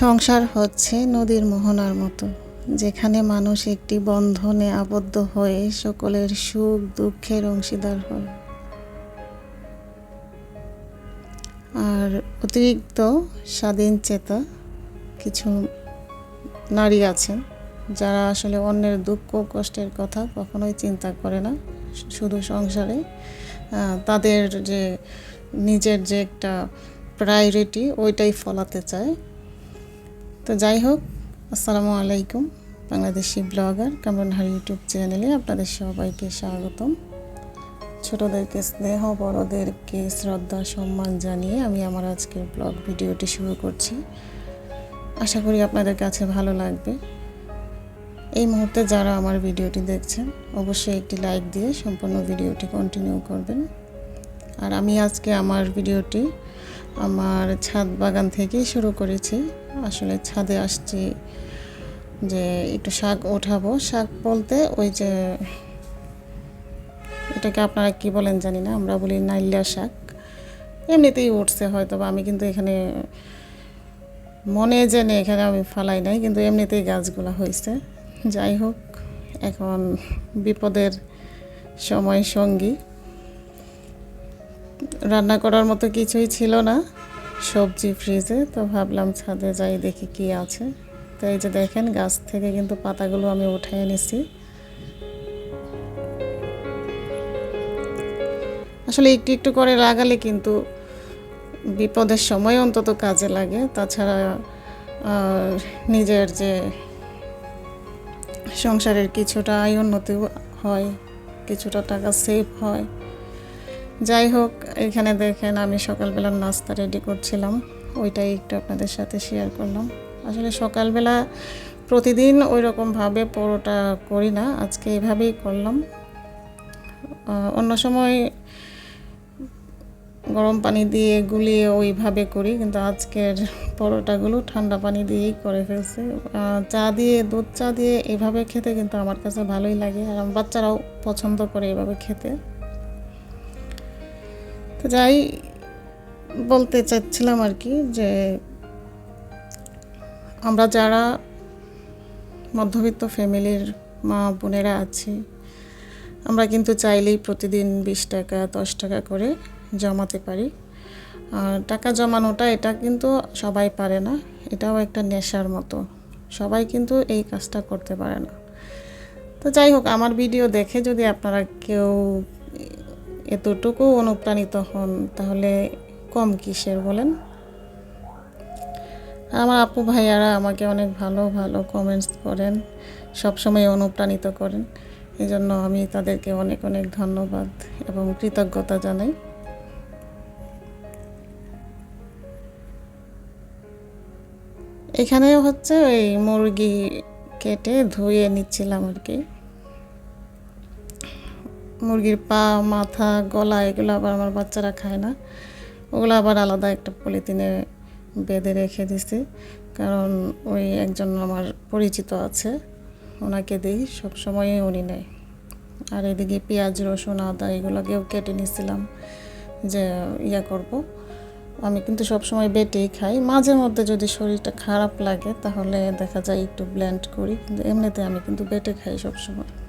সংসার হচ্ছে নদীর মোহনার মতো, যেখানে মানুষ একটি বন্ধনে আবদ্ধ হয়ে সকলের সুখ, দুঃখের অংশীদার হয়। আর অতিরিক্ত স্বাধীন চেতা কিছু নারী আছেন, যারা আসলে অন্যের দুঃখ কষ্টের কথা কখনোই চিন্তা করে না, শুধু সংসারে। তাদের যে নিজের যে একটা প্রায়োরিটি ওইটাই ফলাতে চায়। তো যাই হোক, আসসালামু আলাইকুম, বাংলাদেশি ব্লগার কামরানহার ইউটিউব চ্যানেলে আপনাদের সবাইকে স্বাগতম। ছোটদেরকে স্নেহ, বড়দেরকে শ্রদ্ধা, সম্মান জানিয়ে আমি আমার আজকের ব্লগ ভিডিওটি শুরু করছি। আশা করি আপনাদের কাছে ভালো লাগবে। এই মুহূর্তে যারা আমার ভিডিওটি দেখছেন, অবশ্যই একটি লাইক দিয়ে সম্পূর্ণ ভিডিওটি কন্টিনিউ করবেন। আর আমি আজকে আমার ভিডিওটি আমার ছাদ বাগান থেকেই শুরু করেছি। আসলে ছাদে আসছি যে একটু শাক ওঠাবো। শাক বলতে ওই যে এটাকে আপনারা কি বলেন জানি না, আমরা বলি নাইলিয়া শাক। এমনিতেই উঠছে হয়তো বা আমি কিন্তু এখানে মনে জেনে এখানে আমি ফালাই নাই, কিন্তু এমনিতেই গাছগুলো হয়েছে যাই হোক, এখন বিপদের সময় সঙ্গী। রান্না করার মতো কিছুই ছিল না। সবজি ফ্রিজে তো ভাবলাম ছাদে যাই, দেখি কি আছে। তো এই যে দেখেন, গাছ থেকে কিন্তু পাতাগুলো আমি উঠাই এনেছি। আসলে একটু একটু করে লাগালে কিন্তু বিপদের সময় অন্তত কাজে লাগে। তাছাড়া নিজের যে সংসারের কিছুটা আয় উন্নতি হয়, কিছুটা টাকা সেভ হয়। যাই হোক, এখানে দেখেন আমি সকালবেলার নাস্তা রেডি করছিলাম। ওইটাই একটু আপনাদের সাথে শেয়ার করলাম। আসলে সকালবেলা প্রতিদিন ওই রকমভাবে পরোটা করি না, আজকে এভাবেই করলাম। অন্য সময় গরম পানি দিয়ে গুলিয়ে ওইভাবে করি, কিন্তু আজকের পরোটাগুলো ঠান্ডা পানি দিয়েই করে ফেলছি। চা দিয়ে, দুধ চা দিয়ে এভাবে খেতে কিন্তু আমার কাছে ভালোই লাগে, আর আমার বাচ্চারাও পছন্দ করে এভাবে খেতে। তো যাই, বলতে চাচ্ছিলাম আর কি যে আমরা যারা মধ্যবিত্ত ফ্যামিলির মা বোনেরা আছি, আমরা কিন্তু চাইলেই প্রতিদিন বিশ টাকা, দশ টাকা করে জমাতে পারি। আর টাকা জমানোটা এটা কিন্তু সবাই পারে না, এটাও একটা নেশার মতো। সবাই কিন্তু এই কাজটা করতে পারে না। তো যাই হোক, আমার ভিডিও দেখে যদি আপনারা কেউ এতটুকু অনুপ্রাণিত হন, তাহলে কম কিসের বলেন? আমার আপু ভাইয়ারা আমাকে অনেক ভালো ভালো কমেন্টস করেন, সবসময় অনুপ্রাণিত করেন। এই জন্য আমি তাদেরকে অনেক অনেক ধন্যবাদ এবং কৃতজ্ঞতা জানাই। এখানে হচ্ছে ওই মুরগি কেটে ধুয়ে নিচ্ছিলাম আর কি। মুরগির পা, মাথা, গলা এগুলো আবার আমার বাচ্চারা খায় না। ওগুলো আবার আলাদা একটা পলিথিনে বেঁধে রেখে দিছি। কারণ ওই একজন আমার পরিচিত আছে, ওনাকে দিই সবসময়ই উনি নেয়। আর এদিকে পেঁয়াজ, রসুন, আদা এগুলোকেও কেটে নিছিলাম যে ইয়া করব। আমি কিন্তু সবসময় বেটেই খাই। মাঝে মধ্যে যদি শরীরটা খারাপ লাগে, তাহলে দেখা যায় একটু ব্লেন্ড করি। কিন্তু এমনিতে আমি কিন্তু বেটে খাই সবসময়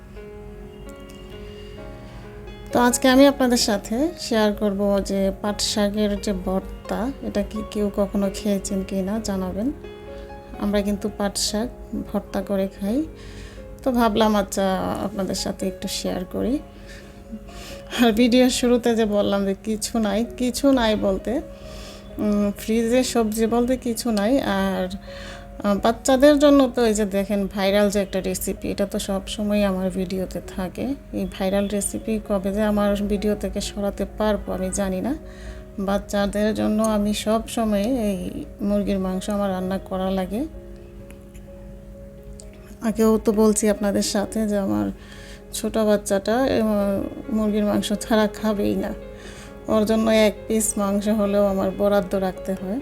তো আজকে আমি আপনাদের সাথে শেয়ার করব যে পাট শাকের যে ভর্তা, এটা কি কেউ কখনো খেয়েছেন কি না জানাবেন। আমরা কিন্তু পাট শাক ভর্তা করে খাই। তো ভাবলাম আচ্ছা আপনাদের সাথে একটু শেয়ার করি। আর ভিডিওর শুরুতে যে বললাম যে কিছু নাই কিছু নাই বলতে। ফ্রিজে সবজি বলতে কিছু নাই, আর বাচ্চাদের জন্য তো এই যে দেখেন ভাইরাল যে একটা রেসিপি এটা তো সব সময় আমার ভিডিওতে থাকে। এই ভাইরাল রেসিপি কবে যে আমার ভিডিও থেকে সরাতে পারব আমি জানি না। বাচ্চাদের জন্য আমি সব সময় এই মুরগির মাংস আমার রান্না করা লাগে। আগেও তো বলছি আপনাদের সাথে যে আমার ছোট বাচ্চাটা মুরগির মাংস ছাড়া খাবেই না। ওর জন্য এক পিস মাংস হলেও আমার বরাদ্দ রাখতে হয়।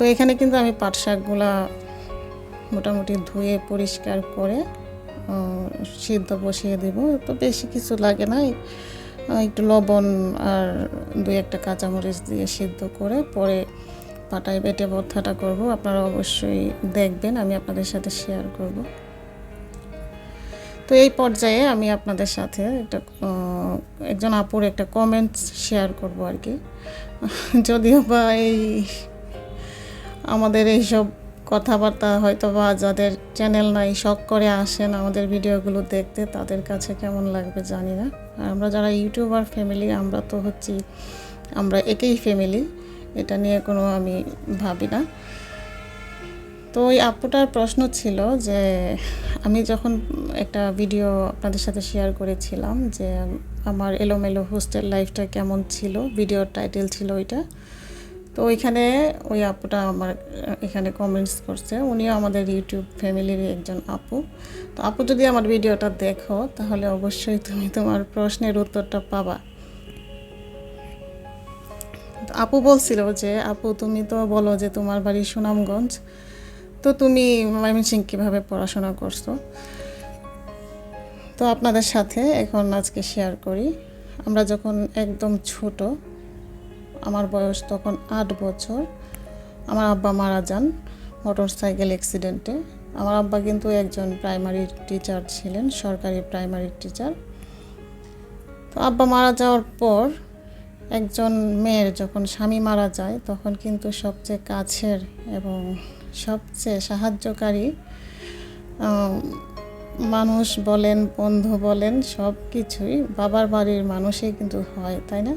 তো এখানে কিন্তু আমি পাট শাকগুলা মোটামুটি ধুয়ে পরিষ্কার করে সিদ্ধ বসিয়ে দেব। তো বেশি কিছু লাগে না একটু লবণ আর দুই একটা কাঁচামরিচ দিয়ে সিদ্ধ করে পরে পাটায় বেটে ভর্তাটা করব। আপনারা অবশ্যই দেখবেন, আমি আপনাদের সাথে শেয়ার করব। তো এই পর্যায়ে আমি আপনাদের সাথে একটা একজন আপুর একটা কমেন্ট শেয়ার করব আর কি। যদিও বা এই আমাদের এইসব কথাবার্তা হয়তো বা যাদের চ্যানেল নাই, শখ করে আসেন আমাদের ভিডিওগুলো দেখতে, তাদের কাছে কেমন লাগবে জানি না। আর আমরা যারা ইউটিউবার ফ্যামিলি আমরা তো হচ্ছি, আমরা একই ফ্যামিলি এটা নিয়ে কোনো আমি ভাবি না। তো ওই আপুটার প্রশ্ন ছিল যে, আমি যখন একটা ভিডিও আপনাদের সাথে শেয়ার করেছিলাম যে, আমার এলোমেলো হোস্টেল লাইফটা কেমন ছিল ভিডিওর টাইটেল ছিল ওইটা তো ওইখানে ওই আপুটা আমার, এখানে কমেন্টস করছে। উনিও আমাদের ইউটিউব ফ্যামিলির একজন আপু। তো আপু যদি আমার ভিডিওটা দেখো, তাহলে অবশ্যই তুমি তোমার প্রশ্নের উত্তরটা পাবা। আপু বলছিল যে, আপু, তুমি তো বলো যে তোমার বাড়ি সুনামগঞ্জ। তো তুমি ময়মনসিং কীভাবে পড়াশোনা করছ? তো আপনাদের সাথে এখন আজকে শেয়ার করি। আমরা যখন একদম ছোট আমার বয়স তখন আট বছর। আমার আব্বা মারা যান মোটর সাইকেল অ্যাক্সিডেন্টে। আমার আব্বা কিন্তু একজন প্রাইমারি টিচার ছিলেন, সরকারি প্রাইমারি টিচার। তো আব্বা মারা যাওয়ার পর একজন মেয়ের যখন স্বামী মারা যায়, তখন কিন্তু সবচেয়ে কাছের এবং সবচেয়ে সাহায্যকারী মানুষ বলেন, বন্ধু বলেন সব কিছুই বাবার বাড়ির মানুষই কিন্তু হয়, তাই না?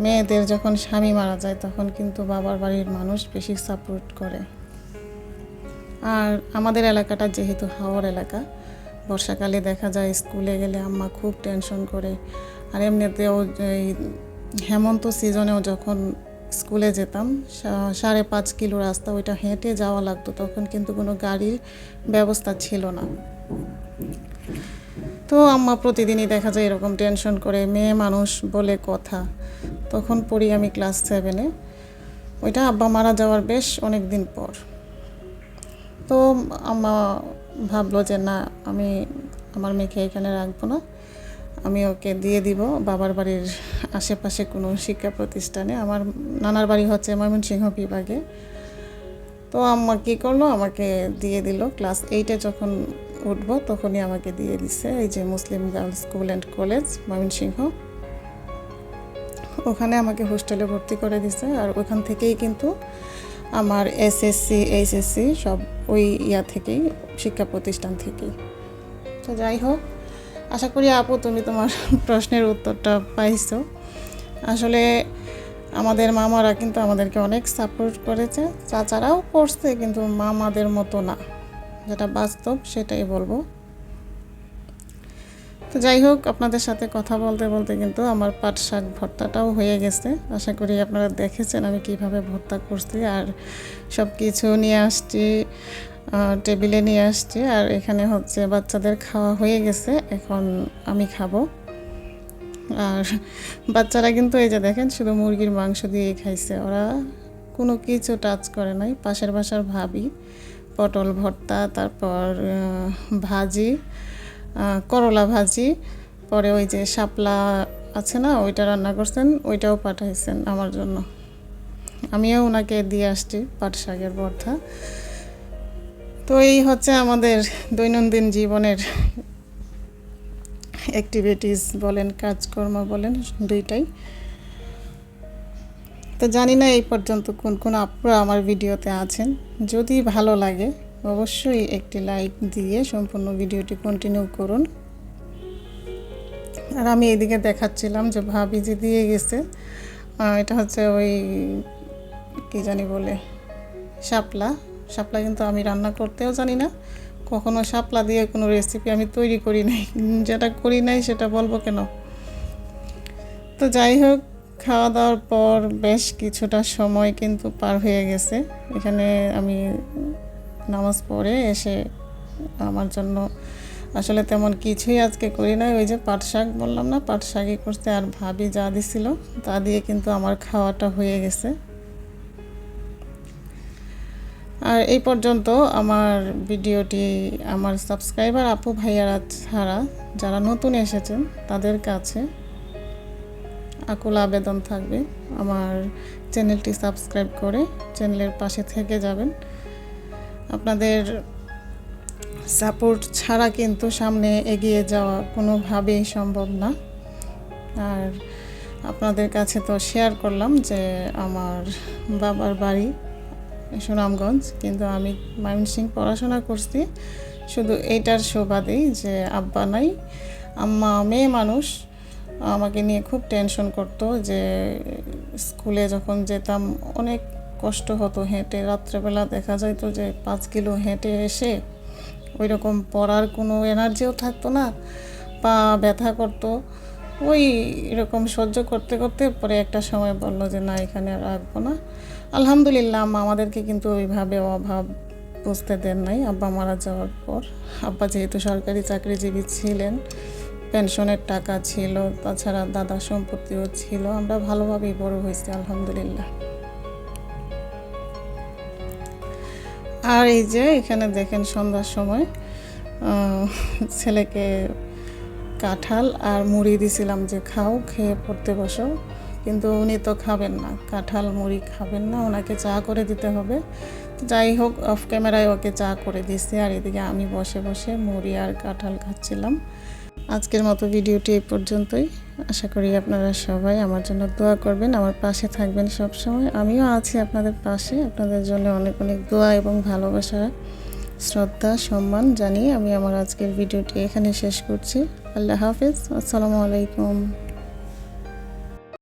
মেয়েদের যখন স্বামী মারা যায়, তখন কিন্তু বাবার বাড়ির মানুষ বেশি সাপোর্ট করে। আর আমাদের এলাকাটা যেহেতু হাওর এলাকা, বর্ষাকালে দেখা যায় স্কুলে গেলে আম্মা খুব টেনশন করে। আর এমনিতেও এই হেমন্ত সিজনেও যখন স্কুলে যেতাম সাড়ে পাঁচ কিলো রাস্তা ওইটা হেঁটে যাওয়া লাগতো, তখন কিন্তু কোনো গাড়ির ব্যবস্থা ছিল না। তো আম্মা প্রতিদিনই দেখা যায় এরকম টেনশন করে, মেয়ে মানুষ বলে কথা। তখন পড়ি আমি ক্লাস সেভেনে ওইটা আব্বা মারা যাওয়ার বেশ অনেক দিন পর। তো আম্মা ভাবলো যে, না, আমি আমার মেয়েকে এখানে রাখব না। আমি ওকে দিয়ে দিব বাবার বাড়ির আশেপাশে কোনো শিক্ষা প্রতিষ্ঠানে। আমার নানার বাড়ি হচ্ছে ময়মনসিংহ বিভাগে। তো আম্মা কী করল? আমাকে দিয়ে দিল ক্লাস এইটে যখন উঠবো তখনই আমাকে দিয়ে দিছে। এই যে Muslim girls school and college, Mymensingh. ওখানে আমাকে হোস্টেলে ভর্তি করে দিছে। আর ওখান থেকেই কিন্তু আমার এসএসসি এইচএসসি সব ওই ইয়া থেকেই, শিক্ষা প্রতিষ্ঠান থেকেই। তো যাই হোক, আশা করি আপু তুমি তোমার প্রশ্নের উত্তরটা পাইছো। আসলে আমাদের মামারা কিন্তু আমাদেরকে অনেক সাপোর্ট করেছে। চাচারাও করছে, কিন্তু মামাদের মতো না। যেটা বাস্তব, সেটাই বলব। তো যাই হোক, আপনাদের সাথে কথা বলতে বলতে কিন্তু আমার পাট শাক ভর্তাটাও হয়ে গেছে। আশা করি আপনারা দেখেছেন আমি কীভাবে ভর্তা করছি আর সব কিছু নিয়ে আসছি টেবিলে নিয়ে আসছি। আর এখানে হচ্ছে বাচ্চাদের খাওয়া হয়ে গেছে, এখন আমি খাব। আর বাচ্চারা কিন্তু এই যে দেখেন, শুধু মুরগির মাংস দিয়েই খাইছে। ওরা কোনো কিছু টাচ করে নাই। পাশের বাসার ভাবি, পটল ভর্তা, তারপর ভাজি করলা ভাজি, পরে ওই যে শাপলা আছে না, ওইটা রান্না করছেন, ওইটাও পাঠাইছেন আমার জন্য। আমিও ওনাকে দিয়ে আসছি, পাট শাকের ভর্তা। তো এই হচ্ছে আমাদের দৈনন্দিন জীবনের অ্যাক্টিভিটিস বলেন, কাজকর্ম বলেন, দুইটাই। তো জানি না এই পর্যন্ত কোন কোন আপুরা আমার ভিডিওতে আছেন। যদি ভালো লাগে, অবশ্যই একটি লাইক দিয়ে সম্পূর্ণ ভিডিওটি কন্টিনিউ করুন। আর আমি এদিকে দেখাচ্ছিলাম যে ভাবি যে দিয়ে গেছে। এটা হচ্ছে ওই, কি জানি বলে, শাপলা। শাপলা কিন্তু আমি রান্না করতেও জানি না। কখনো শাপলা দিয়ে কোনো রেসিপি আমি তৈরি করি নাই। যেটা করি নাই সেটা বলব কেন? তো যাই হোক, খাওয়া দাওয়ার পর বেশ কিছুটা সময় কিন্তু পার হয়ে গেছে। এখানে আমি নামাজ পড়ে এসে আমার জন্য আসলে তেমন কিছুই আজকে করি নাই। ওই যে পাট শাক বললাম না, পাট শাকই করতে আর ভাবি যা দিছিল তা দিয়ে কিন্তু আমার খাওয়াটা হয়ে গেছে। আর এই পর্যন্ত আমার ভিডিওটি আমার সাবস্ক্রাইবার আপু ভাইয়ারা ছাড়া যারা নতুন এসেছেন, তাদের কাছে আকুল আবেদন থাকবে। আমার চ্যানেলটি সাবস্ক্রাইব করে চ্যানেলের পাশে থেকে যাবেন। আপনাদের সাপোর্ট ছাড়া কিন্তু সামনে এগিয়ে যাওয়া কোনোভাবেই সম্ভব না। আর আপনাদের কাছে তো শেয়ার করলাম যে আমার বাবার বাড়ি সুনামগঞ্জ, কিন্তু আমি ময়মনসিং পড়াশোনা করছি। শুধু এইটার সুবাদেই যে আব্বা নাই, আম্মা মেয়ে মানুষ। আমাকে নিয়ে খুব টেনশন করতো যে স্কুলে যখন যেতাম অনেক কষ্ট হতো হেঁটে। রাত্রেবেলা দেখা যাইতো যে পাঁচ কিলো হেঁটে এসে ওই রকম পড়ার কোনো এনার্জিও থাকতো না, পা ব্যথা করতো। ওই এরকম সহ্য করতে করতে পরে একটা সময় বলল যে, না, এখানে আর রাখব না। আলহামদুলিল্লাহ, আম্মা আমাদেরকে কিন্তু ওইভাবে অভাব বুঝতে দেন নাই। আব্বা মারা যাওয়ার পর, আব্বা যেহেতু সরকারি চাকরিজীবী ছিলেন, পেনশনের টাকা ছিল, তাছাড়া দাদা সম্পত্তিও ছিল, আমরা ভালোভাবেই বড় হয়েছি, আলহামদুলিল্লাহ। আর এই যে এখানে দেখেন সন্ধ্যার সময় ছেলেকে কাঁঠাল আর মুড়ি দিছিলাম যে খাও, খেয়ে পড়তে বসো। কিন্তু উনি তো খাবেন না, কাঁঠাল মুড়ি খাবেন না, ওনাকে চা করে দিতে হবে। যাই হোক অফ ক্যামেরায় ওকে চা করে দিচ্ছি, আর এদিকে আমি বসে বসে মুড়ি আর কাঁঠাল খাচ্ছিলাম। আজকের মতো ভিডিওটি এই পর্যন্তই। আশা করি আপনারা সবাই আমার জন্য দোয়া করবেন, আমার পাশে থাকবেন সব সময় আমিও আছি আপনাদের পাশে, আপনাদের জন্য অনেক অনেক দোয়া এবং ভালোবাসা, শ্রদ্ধা, সম্মান জানিয়ে আমি আমার আজকের ভিডিওটি এখানে শেষ করছি। আল্লাহ হাফিজ, আসসালামু আলাইকুম।